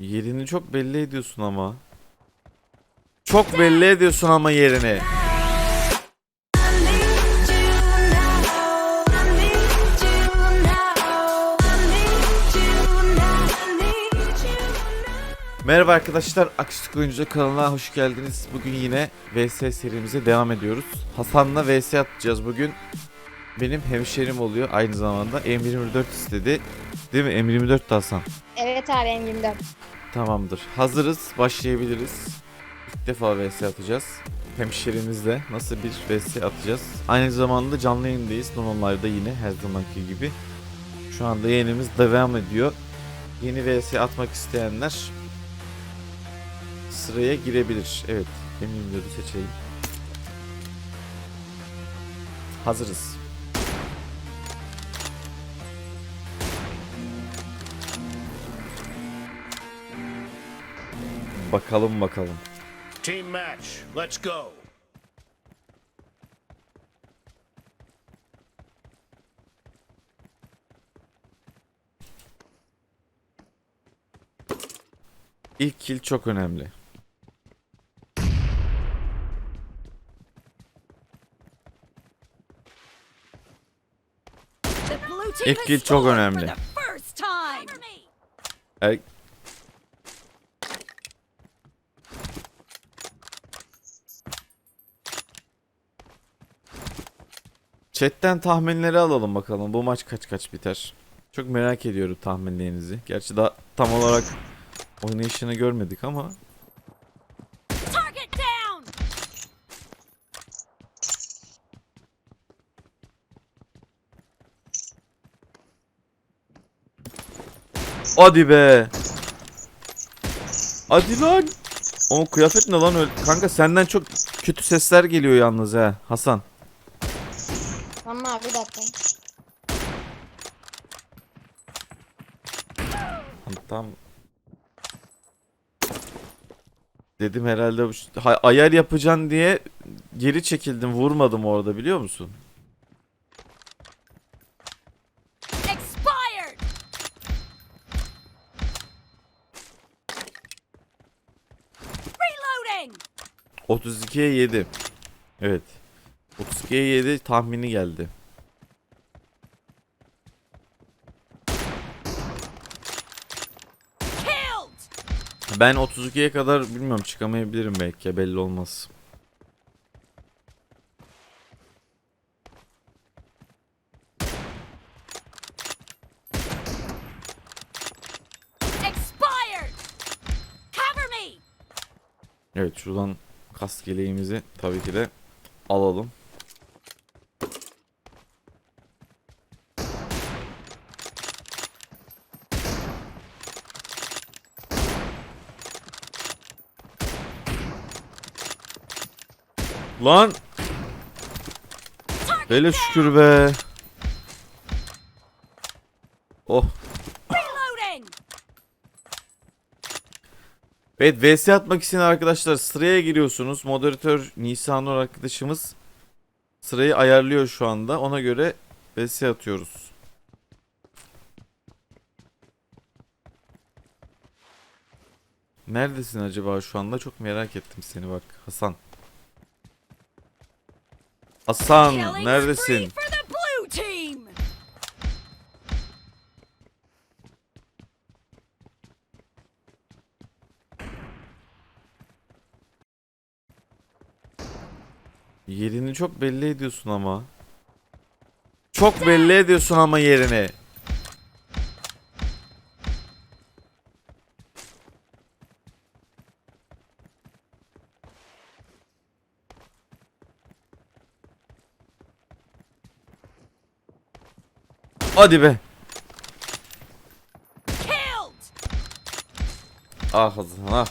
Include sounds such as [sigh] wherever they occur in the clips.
Yerini çok belli ediyorsun ama. Çok belli ediyorsun ama yerini. Merhaba arkadaşlar, Aksik Oyuncu kanalına hoş geldiniz. Bugün yine VS serimize devam ediyoruz. Hasan'la VS atacağız bugün. Benim hemşerim oluyor aynı zamanda. M24 istedi. Değil mi? M24 de Hasan. Evet abi M24. Tamamdır. Hazırız. Başlayabiliriz. İlk defa VS atacağız. Hemşerimizle nasıl bir VS atacağız. Aynı zamanda canlı yayındayız. Normalde yine her zamanki gibi. Şu anda yayınımız devam ediyor. Yeni VS atmak isteyenler sıraya girebilir. Evet. M24'ü seçeyim. Hazırız. Bakalım bakalım. Team match. Let's go. İlk kill çok önemli. İlk kill çok önemli. Er- Chat'ten tahminleri alalım bakalım. Bu maç kaç kaç biter? Çok merak ediyorum tahminlerinizi. Gerçi daha tam olarak oynayışını görmedik ama! 'Hadi be. Hadi lan. O kıyafet ne lan öyle? Kanka senden çok kötü sesler geliyor yalnız ha Hasan. Tamam abi bir dakika. Tam Dedim herhalde ayar yapacaksın diye geri çekildim vurmadım orada biliyor musun? Reloading! 32'ye 7. Evet. 32'ye 7 tahmini geldi. Ben 32'ye kadar bilmiyorum çıkamayabilirim belki belli olmaz. Evet şuradan kask yeleğimizi tabii ki de alalım. Lan Hele şükür be. Oh. Evet VS atmak isteyen arkadaşlar sıraya giriyorsunuz. Moderatör Nisanur arkadaşımız sırayı ayarlıyor şu anda. Ona göre VS atıyoruz. Neredesin acaba şu anda? Çok merak ettim seni bak Hasan. Hasan neredesin? Yerini çok belli ediyorsun ama. Çok belli ediyorsun ama yerini. Hadi be. Killed! Ah ah.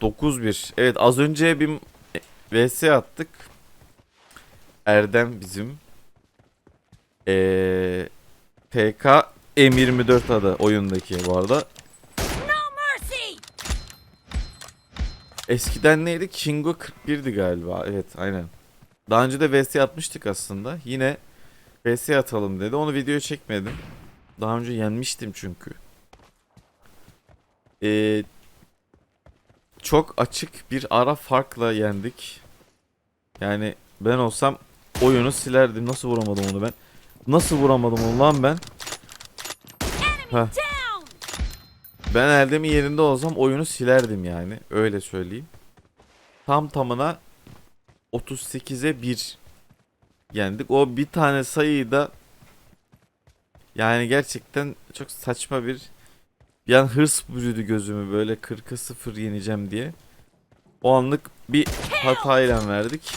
9-1. Evet az önce bir VS attık. Erdem bizim. Ee, PK M24 adı oyundaki bu arada. No mercy! Eskiden neydi? Kingo 41'di galiba. Evet aynen. Daha önce de VS atmıştık aslında. Yine VS atalım dedi. Onu videoya çekmedim. Daha önce yenmiştim çünkü. Ee, çok açık bir ara farkla yendik. Yani ben olsam oyunu silerdim. Nasıl vuramadım onu ben? Nasıl vuramadım onu lan ben? Heh. Ben Erdem'in yerinde olsam oyunu silerdim yani. Öyle söyleyeyim. Tam tamına 38'e 1 yendik. O bir tane sayıyı da yani gerçekten çok saçma bir bir an hırs bürüdü gözümü böyle 40'a 0 yeneceğim diye. O anlık bir hatayla verdik.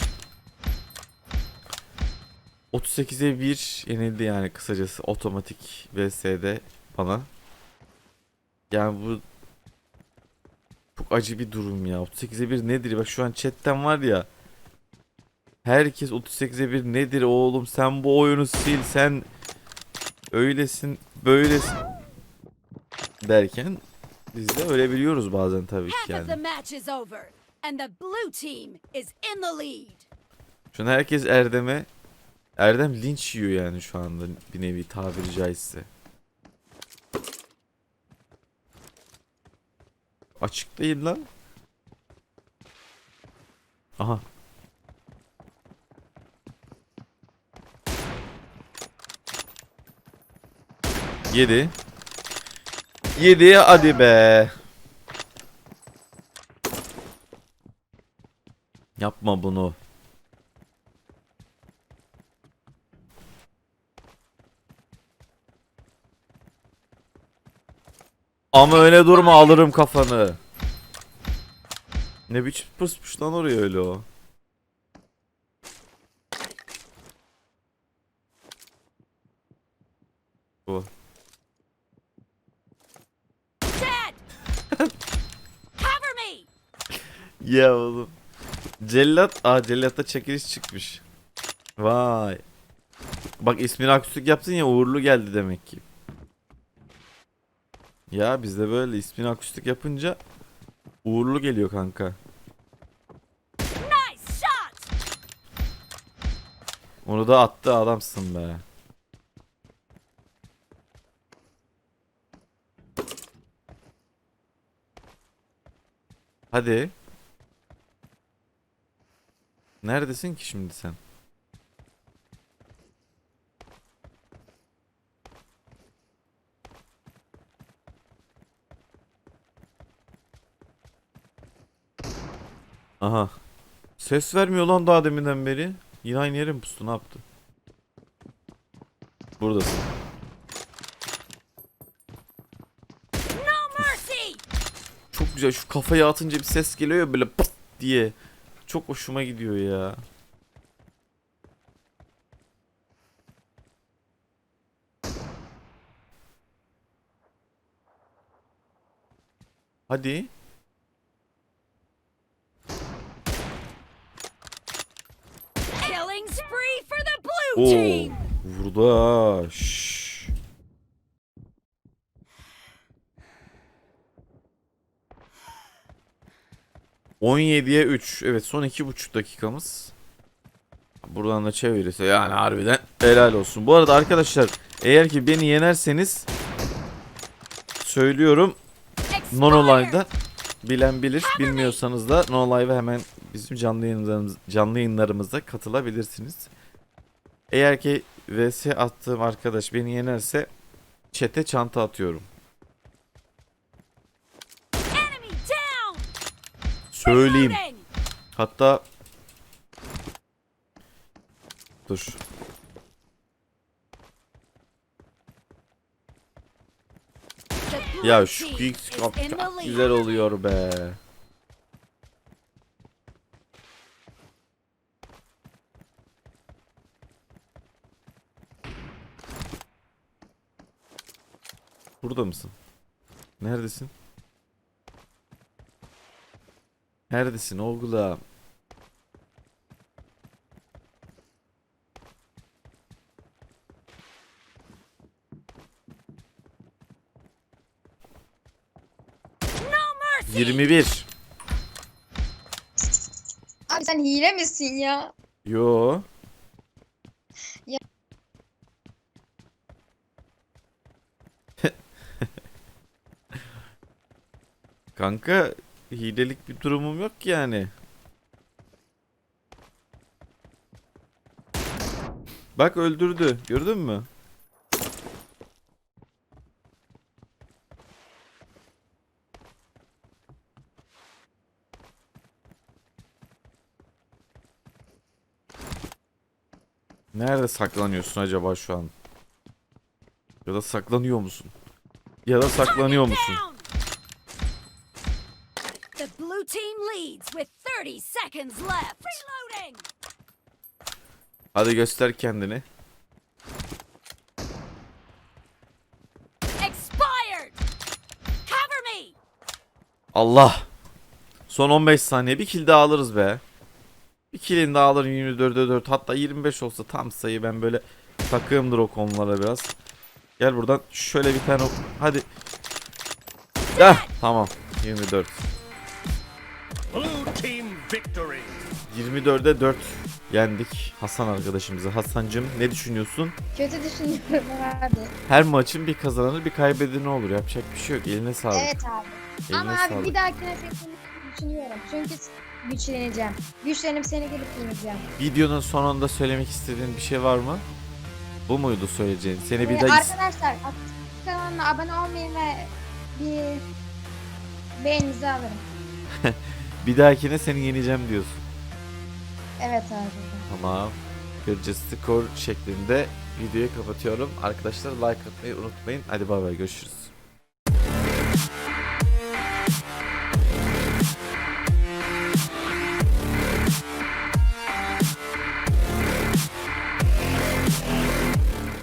38'e 1 yenildi yani kısacası otomatik VS'de bana. Yani bu çok acı bir durum ya. 38'e 1 nedir? Bak şu an chatten var ya. Herkes 38'e 1 nedir oğlum sen bu oyunu sil sen öylesin böylesin derken biz de öyle biliyoruz bazen tabii ki yani. Şu an herkes Erdem'e Erdem linç yiyor yani şu anda bir nevi tabiri caizse. Açık değil lan. Aha. Yedi. Yedi hadi be. Yapma bunu. Ama öyle durma alırım kafanı. Ne biçim pısmış lan oraya öyle o. Bu. Dead! Cover me! Ya oğlum. Cellat. Aa cellatta çekiliş çıkmış. Vay. Bak ismini akustik yaptın ya uğurlu geldi demek ki. Ya bizde böyle ismini akustik yapınca uğurlu geliyor kanka. Nice shot! Onu da attı adamsın be. Hadi. Neredesin ki şimdi sen? Aha. Ses vermiyor lan daha deminden beri. Yine aynı yere mi pustu ne yaptı? Buradasın. No mercy! Çok güzel şu kafayı atınca bir ses geliyor ya böyle pıt diye. Çok hoşuma gidiyor ya. Hadi. Killing spree for the blue Oo, team! vurdu ha. Şşş. ...17'ye 3. Evet son iki buçuk dakikamız. Buradan da çevirirse yani harbiden helal olsun. Bu arada arkadaşlar eğer ki beni yenerseniz... ...söylüyorum! Nonolive'da bilen bilir. Bilmiyorsanız da Nonolive'a hemen bizim canlı yayınlarımız, canlı yayınlarımızda katılabilirsiniz. Eğer ki vs attığım arkadaş beni yenerse çete çanta atıyorum. Söyleyeyim. Hatta Dur. Ya şu lead. güzel oluyor be. Burada mısın? Neredesin? Neredesin oğlum? Mercy! 21. Abi sen hile misin ya? Yo. Ya- [laughs] Kanka hilelik bir durumum yok ki yani. Bak öldürdü. Gördün mü? Nerede saklanıyorsun acaba şu an? Ya da saklanıyor musun? Ya da saklanıyor musun? The blue team leads with 30 seconds left. Reloading! Hadi göster kendini. Expired! Cover me! Allah. Son 15 saniye bir kill daha alırız be. Bir kill'in daha alırım 24'e 4 hatta 25 olsa tam sayı ben böyle takığımdır o konulara biraz. Gel buradan şöyle bir tane hadi. Heh, tamam 24. Victory. 24'e 4 yendik Hasan arkadaşımızı. Hasancım ne düşünüyorsun? Kötü düşünüyorum abi. Her maçın bir kazananı bir kaybedeni olur. Yapacak bir şey yok. Eline sağlık. Evet abi. Eline Ama abi sağlık. bir dahakine seçimini düşünüyorum. Çünkü güçleneceğim. Güçlenip seni gelip yeneceğim. Videonun sonunda söylemek istediğin bir şey var mı? Bu muydu söyleyeceğin? Seni bir Ee, daha arkadaşlar kanalına abone olmayı ve bir beğeninizi alırım. Bir dahakine seni yeneceğim diyorsun. Evet abi. Tamam. Göreceğiz skor şeklinde videoyu kapatıyorum. Arkadaşlar like atmayı unutmayın. Hadi bay bay görüşürüz.